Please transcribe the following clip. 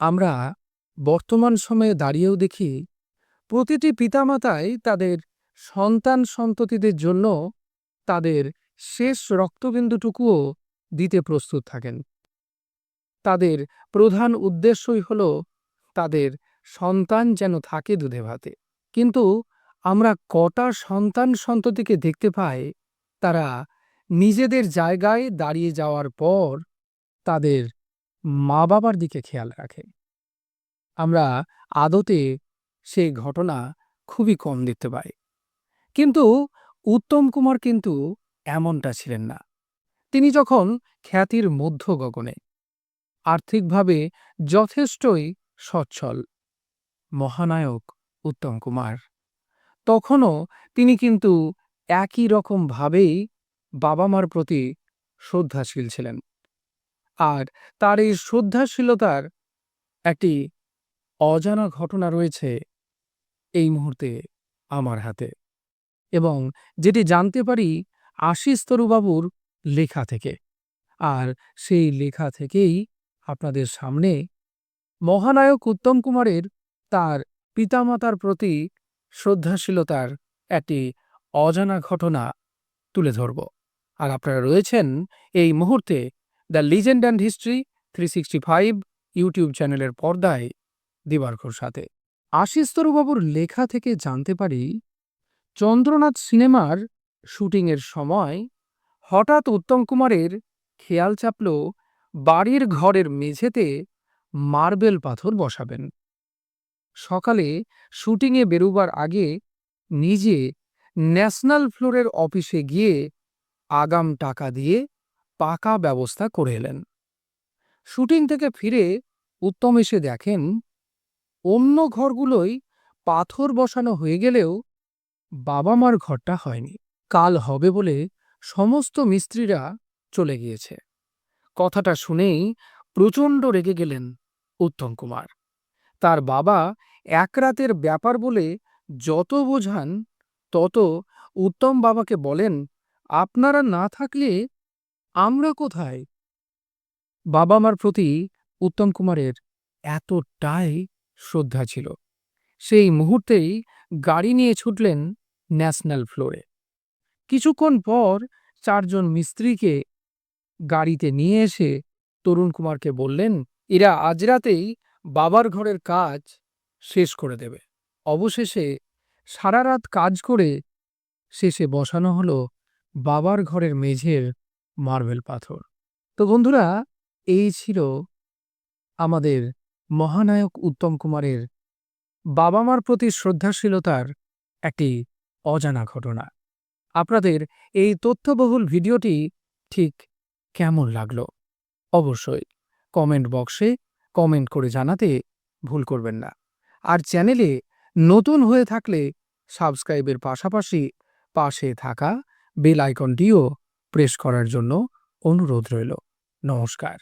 আমরা বর্তমান সময়ে দাঁড়িয়েও দেখি, প্রতিটি পিতামাতাই তাদের সন্তান সন্ততিদের জন্য তাদের শেষ রক্তবিন্দুটুকুও দিতে প্রস্তুত থাকেন। তাদের প্রধান উদ্দেশ্যই হল তাদের সন্তান যেন থাকে দুধে ভাতে কিন্তু আমরা কটা সন্তান সন্ততিকে দেখতে পাই, তারা নিজেদের জায়গায় দাঁড়িয়ে যাওয়ার পর তাদের মা বাবার দিকে খেয়াল রাখে। আমরা আদতে সেই ঘটনা খুবই কম দেখতে পাই। কিন্তু উত্তম কুমার কিন্তু এমনটা ছিলেন না। তিনি যখন খ্যাতির মধ্য গগনে আর্থিকভাবে যথেষ্টই সচ্ছল, মহানায়ক উত্তম কুমার, তখনও তিনি কিন্তু একই রকমভাবেই বাবা মার প্রতি শ্রদ্ধাশীল ছিলেন। আর তার এই শ্রদ্ধাশীলতার একটি অজানা ঘটনা রয়েছে এই মুহূর্তে আমার হাতে এবং যেটি জানতে পারি আশিস তরুবাবুর লেখা থেকে। আর সেই লেখা থেকেই আপনাদের সামনে মহানায়ক উত্তম কুমারের তার পিতামাতার প্রতি শ্রদ্ধাশীলতার একটি অজানা ঘটনা তুলে ধরব। আর আপনারা রয়েছেন এই মুহূর্তে the legend and history three sixty five YouTube চ্যানেলের পর্দায় দিবার্ঘর সাথে। আশিস তরুবাবুর লেখা থেকে জানতে পারি, চন্দ্রনাথ সিনেমার শুটিংয়ের সময় হঠাৎ উত্তম কুমারের খেয়াল চাপল বাড়ির ঘরের মেঝেতে মার্বেল পাথর বসাবেন। সকালে শুটিংয়ে বেরোবার আগে নিজে ন্যাশনাল ফ্লোরের অফিসে গিয়ে আগাম টাকা দিয়ে পাকা ব্যবস্থা করে এলেন। শুটিং থেকে ফিরে উত্তম এসে দেখেন, অন্য ঘরগুলোই পাথর বসানো হয়ে গেলেও বাবা মার ঘরটা হয়নি। কাল হবে বলে সমস্ত মিস্ত্রিরা চলে গিয়েছে। কথাটা শুনেই প্রচণ্ড রেগে গেলেন উত্তম কুমার। তার বাবা এক রাতের ব্যাপার বলে যত বোঝান, তত উত্তম বাবাকে বলেন, আপনারা না থাকলে আমরা কোথায়? বাবা মার প্রতি উত্তম কুমারের এতটাই শ্রদ্ধা ছিল। সেই মুহূর্তেই গাড়ি নিয়ে ছুটলেন ন্যাশনাল ফ্লোরে। কিছুক্ষণ পর চারজন মিস্ত্রিকে গাড়িতে নিয়ে এসে তরুণ কুমারকে বললেন, এরা আজ রাতেই বাবার ঘরের কাজ শেষ করে দেবে। অবশেষে সারা রাত কাজ করে শেষে বসানো হলো বাবার ঘরের মেঝের মার্বেল পাথর। তো বন্ধুরা, এই ছিল আমাদের মহানায়ক উত্তম কুমারের বাবা মার প্রতি শ্রদ্ধাশীলতার একটি অজানা ঘটনা। আপনাদের এই তথ্যবহুল ভিডিওটি ঠিক কেমন লাগল? অবশ্যই কমেন্ট বক্সে কমেন্ট করে জানাতে ভুল করবেন না। আর চ্যানেলে নতুন হয়ে থাকলে সাবস্ক্রাইবের পাশাপাশি পাশে থাকা বেল আইকনটিও প্রেস করার জন্য অনুরোধ রইল। নমস্কার।